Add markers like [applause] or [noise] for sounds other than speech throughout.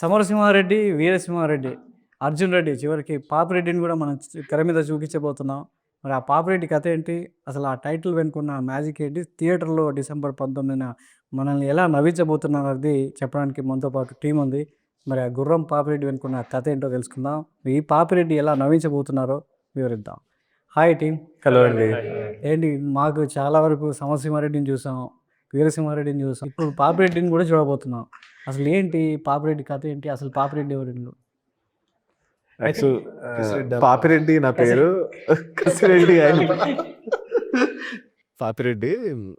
సమరసింహారెడ్డి వీరసింహారెడ్డి అర్జున్ రెడ్డి చివరికి పాపిరెడ్డిని కూడా మనం తెర మీద చూపించబోతున్నాం. మరి ఆ పాపిరెడ్డి కథ ఏంటి? అసలు ఆ టైటిల్ వెనుకున్న మ్యాజిక్ ఏంటి? థియేటర్లో డిసెంబర్ పంతొమ్మిదిన మనల్ని ఎలా నవ్వించబోతున్నారు అది చెప్పడానికి మనతో పాటు టీం ఉంది. మరి ఆ గుర్రం పాపిరెడ్డి వెనుకున్న కథ ఏంటో తెలుసుకుందాం. ఈ పాపిరెడ్డి ఎలా నవ్వించబోతున్నారో వివరిద్దాం. Hi team. హలో అండి. ఏంటి మాకు చాలా వరకు సమరసింహారెడ్డిని చూసాం వీరసింహారెడ్డిని చూసాం. ఇప్పుడు పాపిరెడ్డిని కూడా చూడబోతున్నాం. అసలు ఏంటి పాపిరెడ్డి కథ ఏంటి? అసలు పాపిరెడ్డి ఎవరు పాపిరెడ్డి నా పేరు. కసిరెడ్డి పాపిరెడ్డి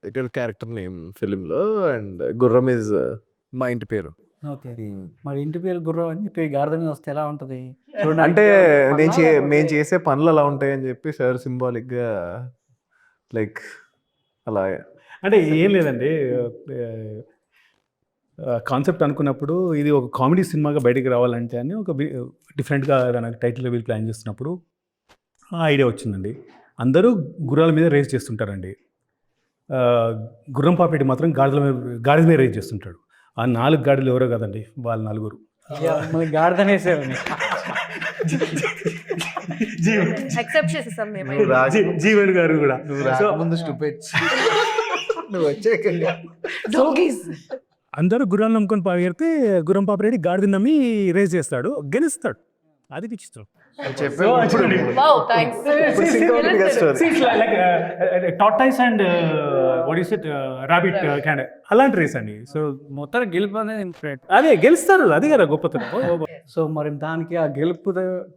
ఇక్కడ క్యారెక్టర్ నేమ్ ఫిలిం లో అండ్ గుర్రం ఇస్ మా ఇంటి పేరు. ఓకే. మరి ఇంటి పేరు గుర్రం అని చెప్పి మీద వస్తే ఎలా ఉంటుంది? చూడండి. అంటే నేను చే మేము చేసే పనులు అలా ఉంటాయని చెప్పి సార్ సింబాలిక్గా లైక్ అలా అంటే ఏం లేదండి. కాన్సెప్ట్ అనుకున్నప్పుడు ఇది ఒక కామెడీ సినిమాగా బయటికి రావాలంటే అని ఒక డిఫరెంట్గా దానికి టైటిల్ రివీల్ ప్లాన్ చేస్తున్నప్పుడు ఆ ఐడియా వచ్చిందండి. అందరూ గుర్రాల మీద రేస్ చేస్తుంటారండి. ఆ, గుర్రం పాపేటి మాత్రం గాడిదల మీద గాడిద మీద రేస్ చేస్తుంటాడు. ఆ నాలుగు గాడిలు ఎవరో కదండి వాళ్ళ నలుగురు. జీవన్ గారు కూడా. నువ్వు [laughs] అందరూ గుర్రాలు నమ్ముకొని పరిగెడితే గుర్రం పాపరెడ్డి గాడిద నమ్మి రేస్ చేస్తాడు గెలుస్తాడు. అది థ్యాంక్స్ టాటైస్ అండ్ రాబిట్ క్యాండ్ అలాంటి రేస్ అండి. సో మొత్తం గెలుపు అనేది. అదే గెలుస్తారు అది కదా గొప్పతనం. సో మరి దానికి ఆ గెలుపు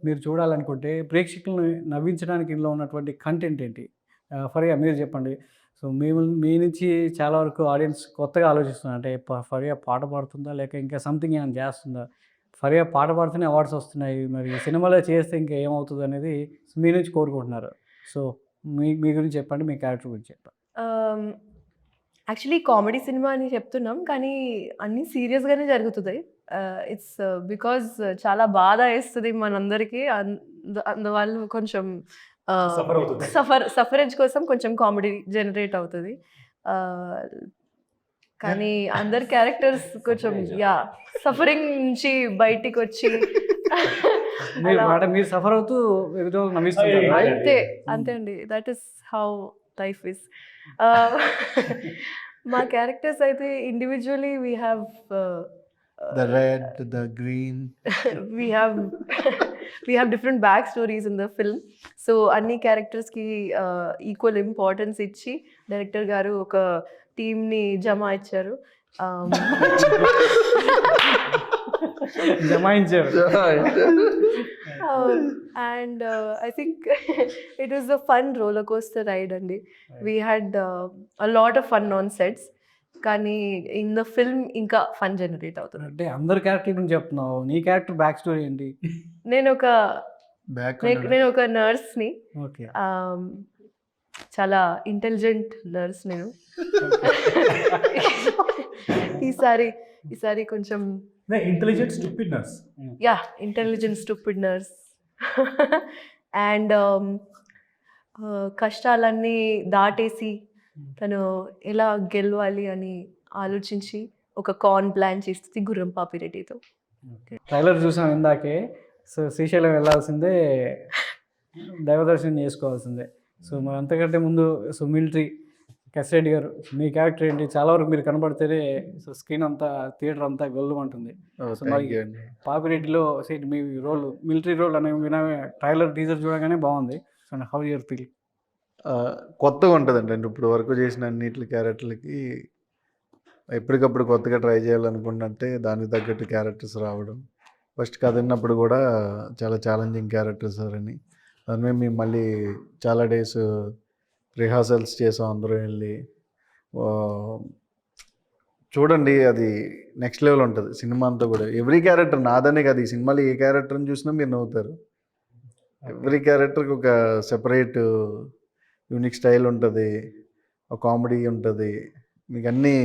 మీరు చూడాలనుకుంటే ప్రేక్షకులను నవ్వించడానికి ఇందులో ఉన్నటువంటి కంటెంట్ ఏంటి? ఆ, ఫరియా మీరు చెప్పండి. సో మేము మీ నుంచి చాలా వరకు ఆడియన్స్ కొత్తగా ఆలోచిస్తున్నారు. అంటే ప- ఫరియా పాట పాడుతుందా? లేక ఇంకా సంథింగ్ ఏమైనా చేస్తుందా? ఫరియా పాట పాడుతూనే అవార్డ్స్ వస్తున్నాయి. మరి సినిమాలో చేస్తే ఇంకా ఏమవుతుంది అనేది మీ నుంచి కోరుకుంటున్నారు. సో మీ మీ గురించి చెప్పండి మీ క్యారెక్టర్ గురించి చెప్పండి. యాక్చువల్లీ కామెడీ సినిమా అని చెప్తున్నాం. కానీ అన్నీ సీరియస్గానే జరుగుతుంది ఇట్స్ బికాజ్ చాలా బాధ వేస్తుంది మనందరికీ. అందు అందువల్ల కొంచెం సఫర్ సఫరేజ్ కోసం కొంచెం కామెడీ జనరేట్ అవుతుంది. కానీ అందరి క్యారెక్టర్స్ [laughs] కొంచెం యా సఫరింగ్ నుంచి బయటికి వచ్చి [laughs] మీరు సఫర్ అవుతూ Yeah, right? అంతే అంతే అండి. That is how life is మా క్యారెక్టర్స్ అయితే individually we have the red the green we have we have different back stories in the film so అన్ని క్యారెక్టర్స్కి ఈక్వల్ ఇంపార్టెన్స్ ఇచ్చి డైరెక్టర్ గారు ఒక టీమ్ని జమా ఇచ్చారు. జమాయించారు and I think it was a fun roller coaster ride అండి. We had a lot of fun on sets కానీ ఇన్ ద ఫిల్మ్ ఇంకా ఫన్ జనరేట్ అవుతుంది. అంటే అందరి క్యారెక్టర్ గురించి చెప్తున్నావు. నీ క్యారెక్టర్ బ్యాక్ స్టోరీ ఏంటి? నేను ఒక నేను ఒక నర్స్ని. ఓకే. చాలా ఇంటెలిజెంట్ నర్స్ నేను. ఈసారి ఈసారి కొంచెం intelligent stupid nurse. Yeah intelligent stupid nurse. And కష్టాలన్నీ దాటేసి తను ఎలా గెలవాలి అని ఆలోచించి ఒక కాన్ ప్లాన్ చేస్తుంది గుర్రం పాపిరెడ్డితో. ట్రైలర్ చూసాం ఇందాకే. సో శ్రీశైలం వెళ్ళాల్సిందే. దైవ దర్శనం చేసుకోవాల్సిందే. సో మరి అంతకంటే ముందు సో మిలిటరీ కసిరెడ్డి గారు మీ క్యారెక్టర్ ఏంటి? చాలా వరకు మీరు కనబడితేనే సో స్క్రీన్ అంతా థియేటర్ అంతా గొల్లుమంటుంది సో మరి పాపిరెడ్డిలో సీట్ మీ రోల్ మిలిటరీ రోల్ అనే విన ట్రైలర్ టీజర్ చూడగానే బాగుంది. So how your feel? కొత్తగా ఉంటుందండి. అంటే ఇప్పుడు వరకు చేసిన అన్నిటి క్యారెక్టర్లకి ఎప్పటికప్పుడు కొత్తగా ట్రై చేయాలనుకుంటుంటే దానికి తగ్గట్టు క్యారెక్టర్స్ రావడం. ఫస్ట్ కథ విన్నప్పుడు కూడా చాలా ఛాలెంజింగ్ క్యారెక్టర్స్ అని దాని మీద మేము మళ్ళీ చాలా డేస్ రిహార్సల్స్ చేసాం అందరం వెళ్ళి. చూడండి అది నెక్స్ట్ లెవెల్ ఉంటుంది సినిమా అంతా కూడా. ఎవ్రీ క్యారెక్టర్ నాదనే కాదు. ఈ సినిమాలో ఏ క్యారెక్టర్ని చూసినా మీరు నవ్వుతారు. ఎవ్రీ క్యారెక్టర్కి ఒక సెపరేట్ యూనిక్ స్టైల్ ఉంటుంది ఒక కామెడీ ఉంటుంది. మీకు అన్నీ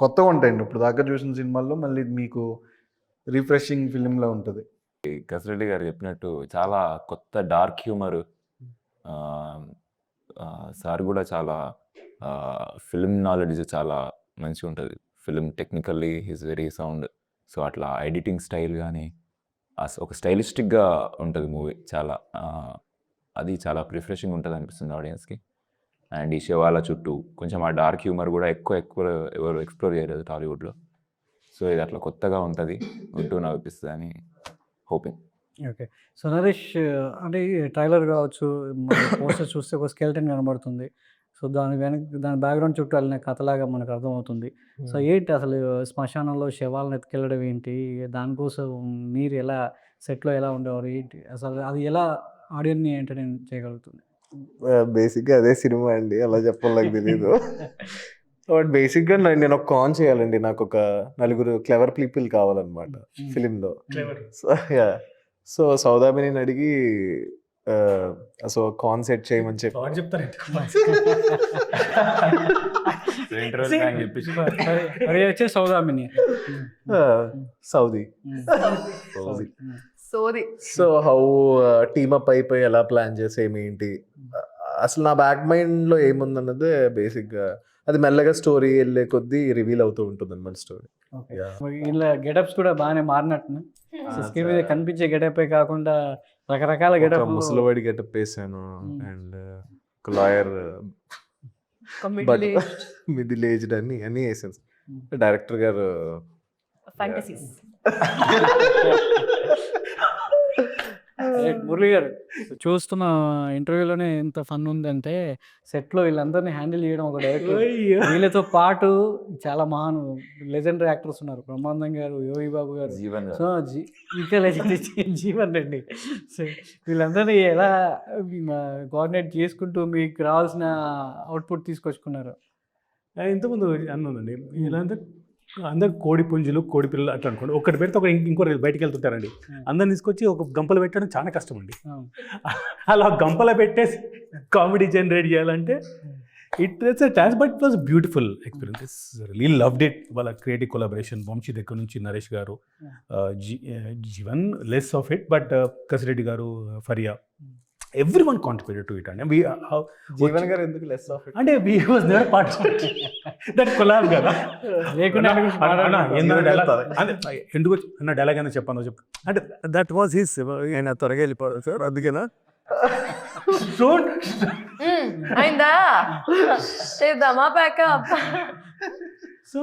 కొత్తగా ఉంటాయండి. ఇప్పుడు దాకా చూసిన సినిమాల్లో మళ్ళీ మీకు రిఫ్రెషింగ్ ఫిలింలో ఉంటుంది. కసిరెడ్డి గారు చెప్పినట్టు చాలా కొత్త డార్క్ హ్యూమర్ సార్ కూడా చాలా ఫిల్మ్ నాలెడ్జ్ చాలా మంచిగా ఉంటుంది. Film technically his very sound. So అట్లా ఎడిటింగ్ స్టైల్ కానీ ఒక స్టైలిస్టిక్గా ఉంటుంది మూవీ చాలా అది చాలా రిఫ్రెషింగ్ ఉంటుంది అనిపిస్తుంది ఆడియన్స్కి అండ్ ఈ శివాల చుట్టూ కొంచెం ఆ డార్క్ హ్యూమర్ కూడా ఎక్కువ ఎక్కువ ఎవరు ఎక్స్ప్లోర్ చేయలేదు టాలీవుడ్లో సో ఇది అట్లా కొత్తగా ఉంటుంది. ఉంటూ నవ్విస్తుంది అని హోపింగ్ ఓకే సో నరేష్ అంటే ట్రైలర్ కావచ్చు పోస్టర్ చూస్తే ఒక స్కెల్టన్ కనబడుతుంది. సో దాని వెనక దాని బ్యాక్గ్రౌండ్ చుట్టూ వెళ్ళిన కథలాగా మనకు అర్థమవుతుంది. సో ఏంటి అసలు శ్మశానంలో శవాలను ఎత్తుకెళ్ళడం ఏంటి? దానికోసం మీరు ఎలా సెట్లో ఎలా ఉండేవారు? ఏంటి? అసలు అది ఎలా ఆడియన్ని ఎంటర్టైన్ చేయగలుగుతుంది. బేసిక్గా అదే సినిమా అండి. అలా చెప్పాలి నాకు తెలీదు. [laughs] బట్ బేసిక్గా నేను ఒక కాన్ చేయాలండి. నాకు ఒక నలుగురు క్లెవర్ పీపుల్ కావాలన్నమాట ఫిలింలో. So yeah. సో సౌదామిని అడిగి సో కాన్ సెట్ చేయమని చెప్పి [laughs] వచ్చే సౌదామిని [laughs] సౌదీ. సౌదీ. సోది. సో హౌ టీమ్ అప్ అయిపోయి ఎలా ప్లాన్ చేసేమి ఏంటి అసలు నా బ్యాక్ మైండ్లో ఏముందన్నదే బేసిక్గా అది మెల్లగా స్టోరీ వెళ్ళే కొద్దీ రివీల్ అవుతూ ఉంటుంది అనమాట స్టోరీ. ఓకే. ఇలా గెటప్స్ కూడా బాగానే మారినట్టు స్క్రీన్ మీద కనిపించే గెటప్ కాకుండా రకరకాల గెటప్ ముసలివాడి గెటప్ వేసాను. అండ్ ఒక లాయర్ బట్ మిడిల్ ఏజ్డ్ అని అన్ని వేసాను. డైరెక్టర్ గారు ఫ్యాంటసీస్ మురళి గారు. చూస్తున్న ఇంటర్వ్యూలోనే ఎంత ఫన్ ఉందంటే సెట్లో వీళ్ళందరినీ హ్యాండిల్ చేయడం ఒక డైరెక్టర్. వీళ్ళతో పాటు చాలా మహాన్ లెజెండరీ యాక్టర్స్ ఉన్నారు. బ్రహ్మానందం గారు యోగి బాబు గారు. జీవన్ సో ఇంకా లెజెండ్ జీవన్ రెడ్డి. సో వీళ్ళందరినీ ఎలా కోఆర్డినేట్ చేసుకుంటూ మీకు రావాల్సిన అవుట్పుట్ తీసుకొచ్చుకున్నారు? ఇంతకుముందు అన్నానండి ఇలా అంటే అందరు కోడి పుంజులు కోడి పిల్లలు అట్లా అనుకోండి. ఒకటి పెడితే ఒక ఇంకోటి బయటికి వెళ్తుంటారండి. అందరిని తీసుకొచ్చి ఒక గంపలు పెట్టడం చాలా కష్టం అండి [laughs] అలా గంపల పెట్టేసి కామెడీ జనరేట్ చేయాలంటే it it's a tons but it was beautiful experience. Real loved it వాళ్ళ క్రియేటివ్ కొలాబరేషన్ వంశీ దగ్గర నుంచి నరేష్ గారు Jeevan less of it but Kasireddy గారు Faria. Every one contributed to it అండి We- how- జీవన్ గారు ఎందుకు లెస్ ఆఫ్ అంటే we was never part that collab కదా. లేకుండా ఎందుకు అన్న డైలాగ్ అయినా చెప్పాను చెప్పు. అంటే దట్ వాజ్ హిస్ ఆయన త్వరగా వెళ్ళిపోవాలి సార్ అందుకేనా? అయిందా? చేద్దామా ప్యాకప్ సో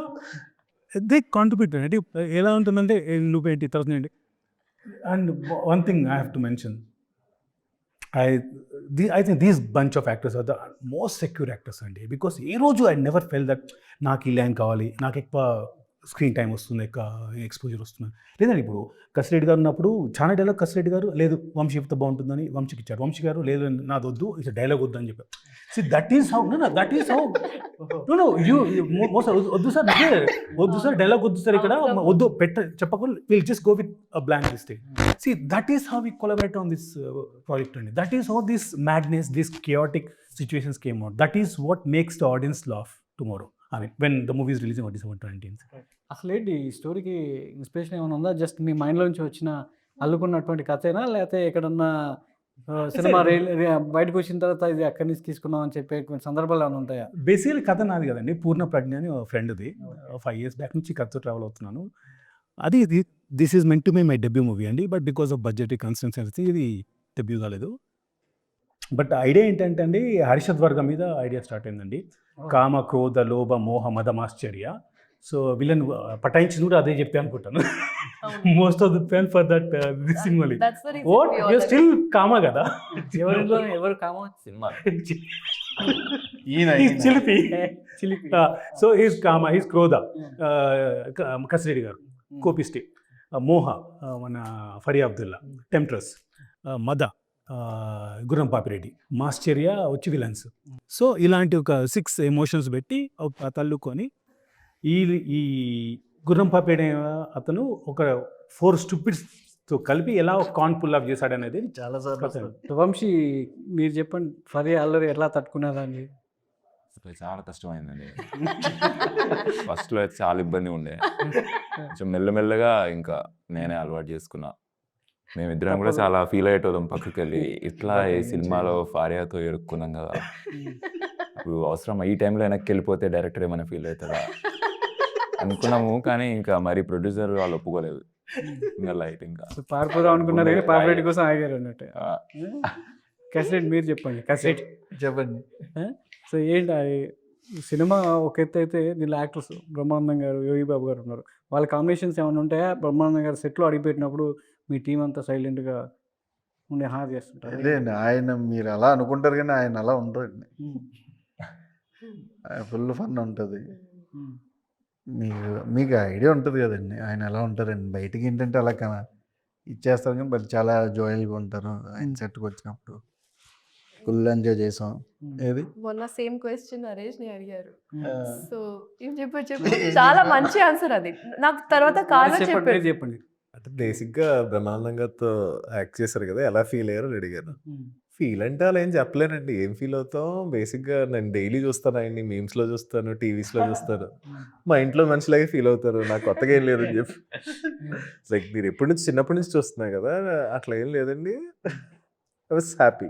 దే కాంట్రిబ్యూట్ అంటే ఎలా ఉంటుందంటే నువ్వేంటి తర్వాత ఏంటి and one thing I have to mention I the I think these bunch of actors are the most secure actors అండి బికాస్ ఏ రోజు ఐ నెవర్ ఫెల్ దట్ నాకు ఈ లైన్ కావాలి నాకు ఎక్కువ స్క్రీన్ టైం వస్తుంది ఎక్స్పోజర్ వస్తుంది. లేదండి ఇప్పుడు కసిరెడ్డి గారు ఉన్నప్పుడు చాలా డైలాగ్ కసిరెడ్డి గారు లేదు వంశీ చెప్తే బాగుంటుందని వంశీకి ఇచ్చారు. వంశీ గారు లేదు నాది వద్దు ఇట్లా డైలాగ్ వద్దు అని చెప్పారు. See that is how no that is how. No no you most వద్దు సార్ వద్దు సార్ డైలాగ్ వద్దు సార్ ఇక్కడ. వద్దు పెట్ట చెప్పకుండా will just go with blank mistake see that is how we collaborate on this project అండి. That is how this madness this chaotic situations came out that is what makes the audience laugh tomorrow I mean when the movies releasing on December twentieth అసలు ఏంటి ఈ స్టోరీకి inspiration ఏమైనా ఉందా? Just మీ మైండ్లో నుంచి వచ్చిన అల్లుకున్నటువంటి కథేనా? లేకపోతే ఎక్కడన్నా సినిమా రీ- రీ- బయటకు వచ్చిన తర్వాత ఇది అక్కడి నుంచి తీసుకున్నాం అని చెప్పే సందర్భాలు ఏమైనా ఉంటాయా? బేసికలీ కథ నాది కదండి. పూర్ణ ప్రజ్ఞ అని ఫ్రెండ్ది. ఫైవ్ ఇయర్స్ బ్యాక్ నుంచి కథతో ట్రావెల్ అవుతున్నాను. అది this is meant to may my debut movie అండి. But because of budgetary consistency ఇది డెబ్యూ కాలేదు. బట్ ఐడియా ఏంటంటే అండి హరిషద్ వర్గం మీద ఐడియా స్టార్ట్ అయిందండి. కామ క్రోధ లోభ మోహ మదమాశ్చర్య సో వీళ్ళని పటాయించింది కూడా అదే చెప్పి అనుకుంటాను. Most of the plan for that reason ఓట్ యూ స్టిల్ కామా కదా? ఎవరిలో ఎవరు కామా? సినిమా. చిలిపి. చిలిపి. సో ఈజ్ కామ ఈజ్ క్రోధ. కసిరెడ్డి గారు కోపిస్టి మోహ ఆ, మన ఫరి అబ్దుల్లా టెంప్ట్రస్ మద. గుర్రం పాపిరెడ్డి మాశ్చర్య వచ్చి విలన్స్. సో ఇలాంటి ఒక సిక్స్ ఎమోషన్స్ పెట్టి ఒక తల్లుకొని ఈ ఈ గుర్రం పాపిరెడ్డి అతను ఒక ఫోర్ స్టూపిడ్స్తో కలిపి ఎలా ఒక కాన్ పుల్ ఆఫ్ చేశాడు అనేది చాలా సార్లు వంశీ మీరు చెప్పండి ఫరీ అల్లరి ఎట్లా తట్టుకునేదాన్ని అసలు చాలా కష్టమైందండి. ఫస్ట్లో అయితే చాలా ఇబ్బంది ఉండే. కొంచెం మెల్లమెల్లగా ఇంకా నేనే అలవాటు చేసుకున్నా. మేమిద్దరం కూడా చాలా ఫీల్ అయ్యేటోళ్ళం పక్కకి వెళ్ళి ఇట్లా [laughs] ఈ సినిమాలో ఫారియాతో ఎరుక్కున్నాం కదా. [laughs] ఇప్పుడు అవసరం ఈ టైంలో వెనక్కి వెళ్ళిపోతే డైరెక్టర్ ఏమైనా ఫీల్ అవుతాడా? అనుకున్నాము కానీ ఇంకా మరి ప్రొడ్యూసర్ వాళ్ళు ఒప్పుకోలేదు. ఇంకా లైట్ ఇంకా. సో పారిపోదాం అనుకున్నారు కానీ పాపిరెడ్డి కోసం ఆగారు అన్నట్టు. కసెట్ మీరు చెప్పండి కసెట్ చెప్పండి. సో ఏంటి అది? సినిమా ఒక ఎత్తు అయితే దీనిలో యాక్టర్స్ బ్రహ్మానందం గారు యోగి బాబు గారు ఉన్నారు. వాళ్ళ కాంబినేషన్స్ ఏమైనా ఉంటాయా? బ్రహ్మానందం గారు సెట్లో అడిగిపెట్టినప్పుడు మీ టీం అంతా సైలెంట్గా ఉండి హార్ చేస్తుంటారు. లేదండి ఆయన మీరు అలా అనుకుంటారు కానీ ఆయన అలా ఉండరండి ఫుల్ ఫన్ ఉంటుంది. మీకు మీకు ఐడియా ఉంటుంది కదండి ఆయన ఎలా ఉంటారండి బయటికి ఏంటంటే అలా కన ఇచ్చేస్తారు కానీ బట్ చాలా జాయిల్గా ఉంటారు ఆయన సెట్కి వచ్చినప్పుడు. ఫుల్ ఎంజాయ్ చేసాం. ఏది? మొన్న సేమ్ క్వశ్చన్ నరేష్ని అడిగారు. సో ఏం చెప్పారు చెప్పు [laughs] చాలా మంచి ఆన్సర్ అది. నాకు తర్వాత కాల్లో చెప్పండి చెప్పండి. అంటే బేసిక్గా బ్రహ్మానందంగాతో యాక్ట్ చేశారు కదా! ఎలా ఫీల్ అయ్యారో అని అడిగారు ఫీల్ అంటే అలా ఏం చెప్పలేనండి. ఏం ఫీల్ అవుతాం? బేసిక్గా నేను డైలీ చూస్తాను ఆయన్ని మీమ్స్లో చూస్తాను టీవీస్లో చూస్తాను. [laughs] మా ఇంట్లో మనిషిలాగే ఫీల్ అవుతారు. నాకు కొత్తగా ఏం లేదు అని చెప్పి. [laughs] లైక్ మీరు ఎప్పటి నుంచి చిన్నప్పటి నుంచి చూస్తున్నా కదా! అట్లా ఏం లేదండి. I was happy.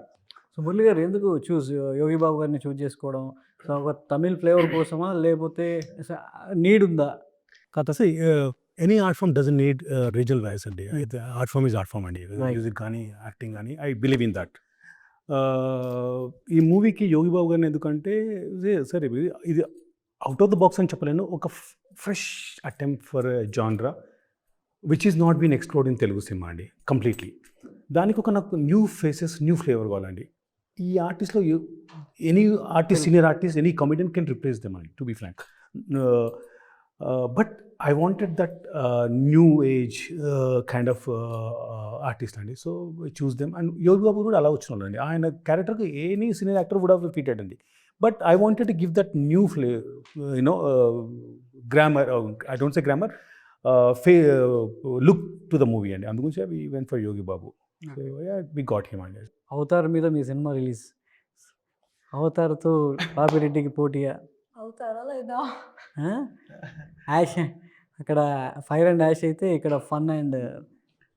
So Murali గారు ఎందుకు చూస్ యోగి బాబు గారిని చూస్ చేసుకోవడం? సో ఒక తమిళ్ ఫ్లేవర్ కోసమా? లేకపోతే నీడ్ ఉందా అసలు any art form doesn't need regional voice అండి అయితే art form is art form అండి. మ్యూజిక్ కానీ యాక్టింగ్ కానీ ఐ బిలీవ్ ఇన్ దట్ ఈ మూవీకి యోగి బాబు గారిని ఎందుకంటే సరే ఇది ఇది అవుట్ ఆఫ్ ద బాక్స్ అని చెప్పలేను. ఒక fresh attempt for genre which is not been explored in Telugu cinema అండి కంప్లీట్లీ దానికి ఒక నాకు న్యూ ఫేసెస్ న్యూ ఫ్లేవర్ కావాలండి. ఈ ఆర్టిస్ట్లో any artist senior artist any comedian can replace them అండి to be frank but I wanted that new age kind of artist అండి. So choose them and Yogi Babu కూడా అలా వచ్చిన వాళ్ళండి ఆయన క్యారెక్టర్కి any senior actor would have fitted అండి but I wanted to give that new ఫ్లే you know glamour I don't say glamour ఫే look to the movie అండి. అందుగురించి we went for Yogi Babu we got him అండి. Avatar మీద మీ cinema release. అవతార్తో పాపిరెడ్డికి పోటీయా? అవుతారా లేదా? ఆ? అక్కడ ఫైర్ అండ్ యాష్ అయితే ఇక్కడ fun and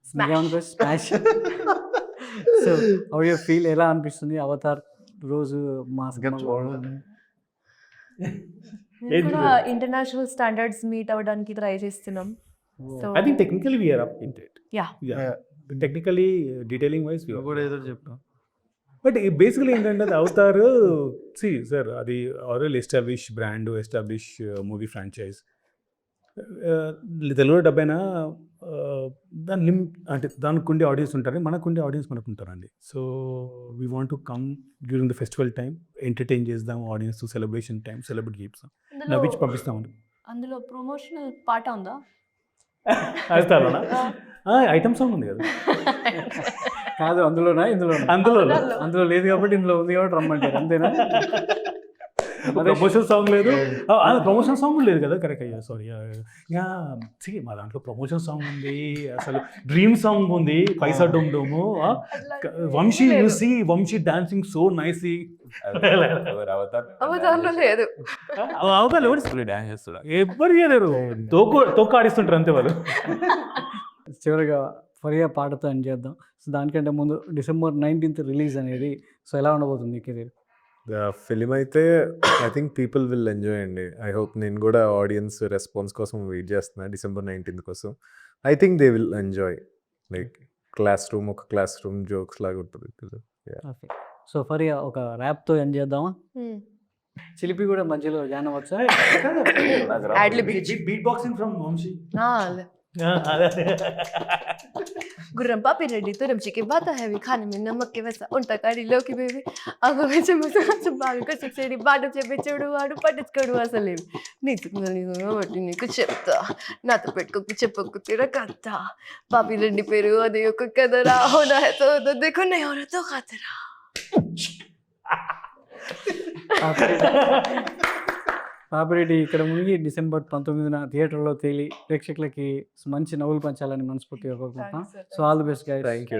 smash. [laughs] So how you feel ఎలా అనిపిస్తుంది అవతార్ రోజు మా ఇంకా చూడండి మేము కూడా ఇంటర్నేషనల్ స్టాండర్డ్స్ మీట్ అవ్వడానికి ట్రై చేస్తున్నాం. So I think technically we are up in it Yeah. Technically detailing నువ్వు కూడా ఏదో చెప్పాం బట్ బేసికలీ ఏంటంటే అది అవుతారు సి సార్ అది already establish brand establish movie franchise తెలుగులో డబ్బైనా uh, దాని లిమ్ అంటే దానికి ఉండే ఆడియన్స్ ఉంటారు మనకు ఉండే ఆడియన్స్ మనకు ఉంటారండి so we want to come during the festival time entertain చేద్దాం ఆడియన్స్ సెలబ్రేషన్ టైం సెలబ్రేట్ చేస్తాం నవ్వించి పంపిస్తామండి. అందులో ప్రమోషనల్ పాట ఉందా? వేస్తారా ఐటమ్ సాంగ్ ఉంది కదా. కాదు అందులోనా? ఇందులో అందులో. అందులో లేదు కాబట్టి ఇందులో ఉంది కాబట్టి రమ్మంటారు. అంతేనా? [laughs] ప్రమోషన్ సాంగ్ లేదు. ప్రమోషన్ సాంగ్ లేదు కదా కరెక్ట్ అయ్యా సారీ యా సి మా దాంట్లో ప్రమోషన్ సాంగ్ ఉంది అసలు డ్రీమ్ సాంగ్ ఉంది పైసా డోమ్ డోము క- Vamshi you see Vamshi dancing so nice ఎవరు అవతార్? అవతారంలో లేదు. అవకాశం ఎవరు? Fully dance చేస్తాడు? ఎవరు చేయలేరు? తోకు తోక ఆడిస్తుంటారు అంతే వాళ్ళు. చివరిగా ఫరియా పాటతో ఎండ్ చేద్దాం. సో దానికంటే ముందు డిసెంబర్ నైన్టీన్త్ రిలీజ్ అనేది సో ఎలా ఉండబోతుంది కెరీర్ ఫిలిం అయితే I think people will enjoy అండి. ఐ హోప్ నేను కూడా ఆడియన్స్ రెస్పాన్స్ కోసం వెయిట్ చేస్తున్నా డిసెంబర్ నైన్టీన్త్ కోసం. I think they will enjoy. Like classroom ఒక క్లాస్ రూమ్ జోక్స్ లాగా ఉంటుంది సో ఫరియా ఒక ర్యాప్తో ఎండ్ చేద్దామా? Hmm. చిలిపి కూడా మధ్యలో జాయిన్ అవ్వచ్చా? Ad-lib. Beat boxing from Vamshi. Gurram Papi Reddy, तुरम चिके बाता है, भी खाने में नमक के वैसा, उन तकारी लो की बेबी। अब हमें से मुझे सब बाग कर सकते हैं बाडू से बेचड़ू आडू पटच कड़ू असले नहीं तो नहीं तो बटी नहीं कुछ चपता। ना तो पेट को कुछ पक्को तेरा काता पापी रेडी पेरू और देखो को कदरा। होना है तो तो देखो नहीं हो रहा तो खतरा। పాపిరెడ్డి ఇక్కడ మునిగి డిసెంబర్ పంతొమ్మిదిన థియేటర్లో తేలి ప్రేక్షకులకి మంచి నవ్వులు పంచాలని మనస్ఫూర్తిగా కోరుకుంటున్నాం. So all the best guys thank you